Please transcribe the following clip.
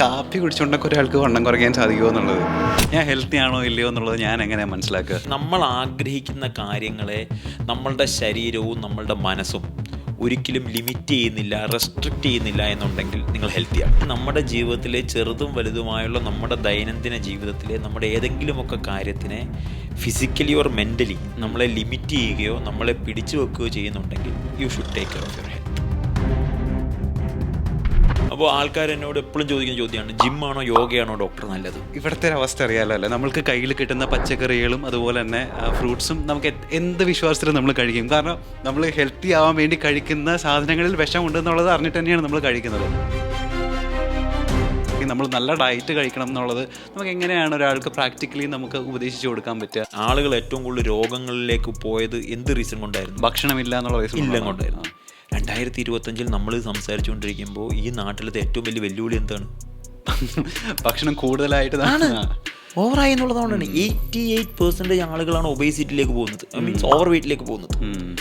കാപ്പി കുടിച്ചുകൊണ്ടൊക്കെ ഒരാൾക്ക് വണ്ണം കുറയ്ക്കാൻ സാധിക്കുമോ എന്നുള്ളത്? ഞാൻ ഹെൽത്തി ആണോ ഇല്ലയോ എന്നുള്ളത് ഞാൻ എങ്ങനെയാണ് മനസ്സിലാക്കുക? നമ്മൾ ആഗ്രഹിക്കുന്ന കാര്യങ്ങളെ നമ്മളുടെ ശരീരവും നമ്മളുടെ മനസ്സും ഒരിക്കലും ലിമിറ്റ് ചെയ്യുന്നില്ല റെസ്ട്രിക്റ്റ് ചെയ്യുന്നില്ല എന്നുണ്ടെങ്കിൽ നിങ്ങൾ ഹെൽത്തിയാണ് നമ്മുടെ ജീവിതത്തിലെ ചെറുതും വലുതുമായുള്ള നമ്മുടെ ദൈനംദിന ജീവിതത്തിലെ നമ്മുടെ ഏതെങ്കിലുമൊക്കെ കാര്യത്തിനെ ഫിസിക്കലി ഓർ മെന്റലി നമ്മളെ ലിമിറ്റ് ചെയ്യുകയോ നമ്മളെ പിടിച്ചു വെക്കുകയോ ചെയ്യുന്നുണ്ടെങ്കിൽ you should take care of your അപ്പോൾ ആൾക്കാർ എന്നോട് എപ്പോഴും ചോദിക്കുന്ന ചോദ്യമാണ് ജിമ്മാണോ യോഗയാണോ ഡോക്ടർ നല്ലത്? ഇവിടുത്തെ അവസ്ഥ അറിയാലോ അല്ലേ? നമ്മൾക്ക് കയ്യിൽ കിട്ടുന്ന പച്ചക്കറികളും അതുപോലെ തന്നെ ഫ്രൂട്ട്സും നമുക്ക് എന്ത് വിശ്വാസത്തിലും നമ്മൾ കഴിക്കും. കാരണം നമ്മൾ ഹെൽത്തി ആവാൻ വേണ്ടി കഴിക്കുന്ന സാധനങ്ങളിൽ വിഷമുണ്ടെന്നുള്ളത് അറിഞ്ഞിട്ട് തന്നെയാണ് നമ്മൾ കഴിക്കുന്നത്. നമ്മൾ നല്ല ഡയറ്റ് കഴിക്കണം എന്നുള്ളത് നമുക്ക് എങ്ങനെയാണ് ഒരാൾക്ക് പ്രാക്ടിക്കലി നമുക്ക് ഉപദേശിച്ചു കൊടുക്കാൻ പറ്റുക? ആളുകൾ ഏറ്റവും കൂടുതൽ രോഗങ്ങളിലേക്ക് പോയത് എന്ത് റീസൺ കൊണ്ടായിരുന്നു? ഭക്ഷണമില്ല എന്നുള്ള റീസൺ ഇല്ല? കൊണ്ടായിരുന്നു. രണ്ടായിരത്തി ഇരുപത്തഞ്ചിൽ നമ്മൾ സംസാരിച്ചുകൊണ്ടിരിക്കുമ്പോൾ ഈ നാട്ടിലത്തെ ഏറ്റവും വലിയ വെല്ലുവിളി എന്താണ്? ഭക്ഷണം കൂടുതലായിട്ട് ആണ്. ആ. ഓവറായി എന്നുള്ളതുകൊണ്ടാണ്. എയ്റ്റി എയ്റ്റ് പെർസെന്റേജ് ആളുകളാണ് ഒബേസിറ്റിയിലേക്ക് പോകുന്നത്. മീൻസ് ഓവർ വെയിറ്റിലേക്ക് പോകുന്നത്.